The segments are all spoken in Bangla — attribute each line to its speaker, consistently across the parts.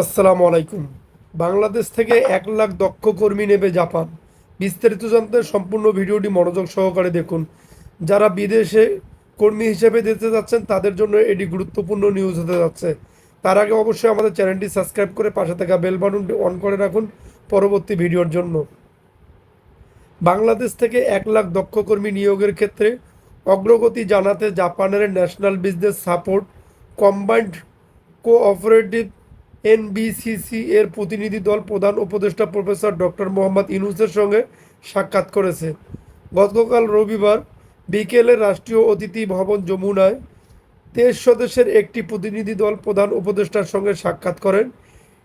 Speaker 1: আসসালামু আলাইকুম। বাংলাদেশ থেকে এক লাখ দক্ষ কর্মী নেবে জাপান। বিস্তারিত জানতে সম্পূর্ণ ভিডিওটি মনোযোগ সহকারে দেখুন। যারা বিদেশে কর্মী হিসেবে যেতে যাচ্ছেন, তাদের জন্য এটি গুরুত্বপূর্ণ নিউজ হতে যাচ্ছে। তার আগে অবশ্যই আমাদের চ্যানেলটি সাবস্ক্রাইব করে পাশে থাকা বেল বাটনটি অন করে রাখুন পরবর্তী ভিডিওর জন্য। বাংলাদেশ থেকে এক লাখ দক্ষ কর্মী নিয়োগের ক্ষেত্রে অগ্রগতি জানাতে জাপানের national business support combined cooperative NBCC এর প্রতিনিধি দল প্রধান উপদেষ্টা প্রফেসর ডক্টর মোহাম্মদ ইউনুসের সঙ্গে সাক্ষাৎ করেছে। গতকাল রবিবার বিকেলে রাষ্ট্রীয় অতিথি ভবন যমুনায় তেইশ সদস্যের একটি প্রতিনিধি দল প্রধান উপদেষ্টার সঙ্গে সাক্ষাৎ করেন।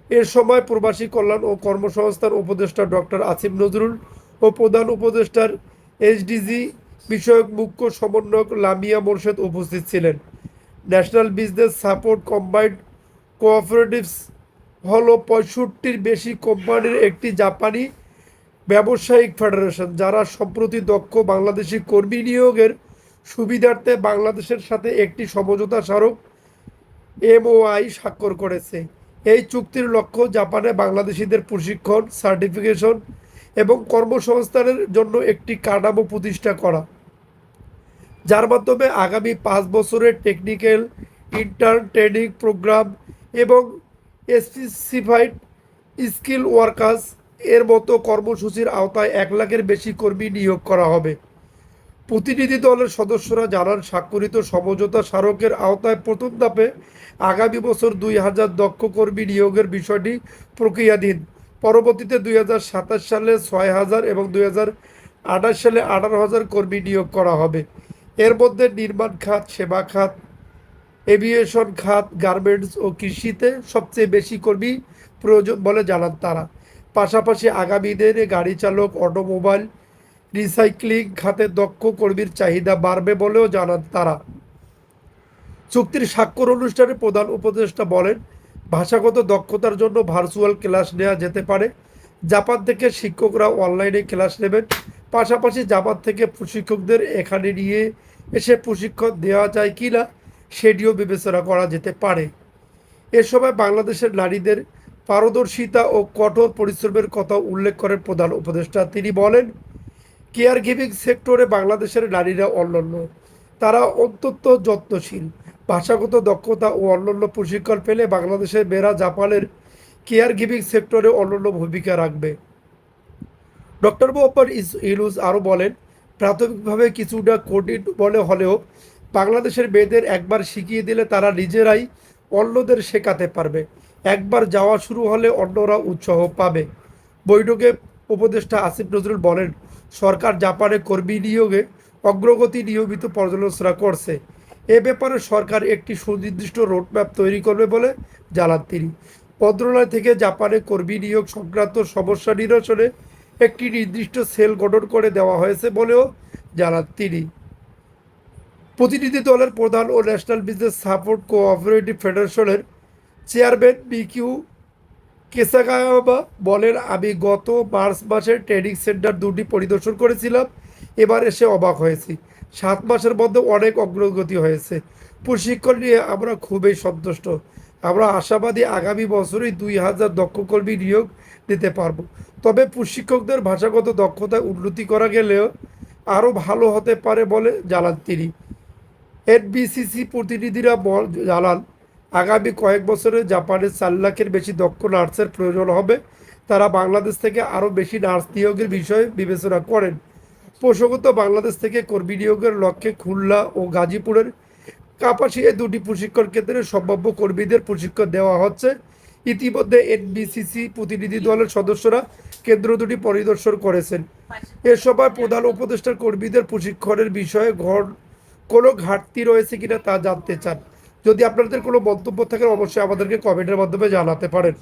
Speaker 1: এ সময় প্রবাসী কল্যাণ ও কর্মসংস্থান উপদেষ্টা ডক্টর আসিফ নজরুল ও প্রধান উপদেষ্টার এইচডিজি বিষয়ক মুখ্য সমন্বয়ক লামিয়া মোর্শেদ উপস্থিত ছিলেন। National business support combined cooperatives হলো পঁয়ষট্টির বেশি কোম্পানির একটি জাপানি ব্যবসায়িক ফেডারেশন যারা সম্প্রতি দক্ষ বাংলাদেশি কর্মী নিয়োগের সুবিধার্থে বাংলাদেশের সাথে একটি সমঝোতা স্মারক এমওআই স্বাক্ষর করেছে। এই চুক্তির লক্ষ্য জাপানে বাংলাদেশিদের প্রশিক্ষণ সার্টিফিকেশন এবং কর্মসংস্থানের জন্য একটি কাঠামো প্রতিষ্ঠা করা, যার মাধ্যমে আগামী পাঁচ বছরের টেকনিক্যাল ইন্টার্ন ট্রেনিং প্রোগ্রাম এবং স্পেসিফাইড স্কিল ওয়ার্কার্স এর মতো কর্মসূচির আওতায় এক লাখের বেশি কর্মী নিয়োগ করা হবে। প্রতিনিধি দলের সদস্যরা জানান, স্বাক্ষরিত সমঝোতা স্মারকের আওতায় প্রথম ধাপে আগামী বছর দুই হাজার দক্ষ কর্মী নিয়োগের বিষয়টি প্রক্রিয়াধীন। পরবর্তীতে দুই হাজার সাতাশ সালে ছয় হাজার এবং দুই হাজার আঠাশ সালে আঠারো হাজার কর্মী নিয়োগ করা হবে। এর মধ্যে নির্মাণ খাত, সেবা খাত এভিয়েশন খাত, গার্মেন্টস ও কৃষিতে সবচেয়ে বেশি কর্মী প্রয়োজন বলে জানান তারা। পাশাপাশি আগামী দিনে গাড়ি চালক, অটোমোবাইল রিসাইক্লিং খাতে দক্ষ কর্মীর চাহিদা বাড়বে বলেও জানান তারা। চুক্তির স্বাক্ষর অনুষ্ঠানে প্রধান উপদেষ্টা বলেন, ভাষাগত দক্ষতার জন্য ভার্চুয়াল ক্লাস নেওয়া যেতে পারে। জাপান থেকে শিক্ষকরা অনলাইনে ক্লাস নেবেন। পাশাপাশি জাপান থেকে প্রশিক্ষকদের এখানে নিয়ে এসে প্রশিক্ষণ দেওয়া যায় কি না সেটিও বিবেচনা করা যেতে পারে। এ সময় বাংলাদেশের নারীদের পারদর্শিতা ও কঠোর পরিশ্রমের কথা উল্লেখ করেন প্রধান উপদেষ্টা। তিনি বলেন কেয়ার গিভিং সেক্টরে বাংলাদেশের নারীরা অন্যান্য তারা অত্যন্ত যত্নশীল। ভাষাগত দক্ষতা ও অন্যান্য প্রশিক্ষণ পেলে বাংলাদেশের মেয়েরা জাপানের কেয়ার গিভিং সেক্টরে অন্যান্য ভূমিকা রাখবে। ডক্টর মোহাম্মদ ইলুস আরও বলেন, প্রাথমিকভাবে কিছুটা কঠিন বলে হলেও বাংলাদেশের মেয়েদের একবার শিখিয়ে দিলে তারা নিজেরাই অন্যদের শেখাতে পারবে। একবার যাওয়া শুরু হলে অন্যরা উৎসাহ পাবে। বৈঠকে উপদেষ্টা আসিফ নজরুল বলেন, সরকার জাপানে কর্মী নিয়োগে অগ্রগতি নিয়মিত পর্যালোচনা করছে। এ ব্যাপারে সরকার একটি সুনির্দিষ্ট রোডম্যাপ তৈরি করবে বলে জানান তিনি। মন্ত্রণালয় থেকে জাপানে কর্মী নিয়োগ সংক্রান্ত সমস্যা নিরসনে একটি নির্দিষ্ট সেল গঠন করে দেওয়া হয়েছে বলেও জানান তিনি। প্রতিনিধি দলের প্রধান ও ন্যাশনাল বিজনেস সাপোর্ট কোঅপারেটিভ ফেডারেশনের চেয়ারম্যান বিকিউ কেসাগায়ামা বলেন, আমি গত মার্চ মাসে ট্রেনিং সেন্টার দুটি পরিদর্শন করেছিলাম। এবার এসে অবাক হয়েছি। সাত মাসের মধ্যে অনেক অগ্রগতি হয়েছে। প্রশিক্ষণ নিয়ে আমরা খুবই সন্তুষ্ট। আমরা আশাবাদী আগামী বছরই দুই হাজার দক্ষ কর্মী নিয়োগ দিতে পারব। তবে প্রশিক্ষকদের ভাষাগত দক্ষতায় উন্নতি করা গেলেও আরও ভালো হতে পারে বলে জানান তিনি। এনবিসিসি প্রতিনিধিরা বল জানান, আগামী কয়েক বছরে জাপানে চার লাখের বেশি দক্ষ নার্সের প্রয়োজন হবে। তারা বাংলাদেশ থেকে আরও বেশি নার্স নিয়োগের বিষয়ে বিবেচনা করেন। প্রসঙ্গত, বাংলাদেশ থেকে কর্মী নিয়োগের লক্ষ্যে খুলনা ও গাজীপুরের কাপাসিয়া দুটি প্রশিক্ষণ কেন্দ্রে সম্ভাব্য কর্মীদের প্রশিক্ষণ দেওয়া হচ্ছে। ইতিমধ্যে এনবিসিসি প্রতিনিধি দলের সদস্যরা কেন্দ্র দুটি পরিদর্শন করেছেন। এ সময় প্রধান উপদেষ্টার কর্মীদের প্রশিক্ষণের বিষয়ে ঘর কোনো ঘাটতি রয়েছে কিনা তা জানতে চান। যদি আপনাদের কোনো মন্তব্য থাকে, অবশ্যই আমাদেরকে কমেন্টের মাধ্যমে জানাতে পারেন।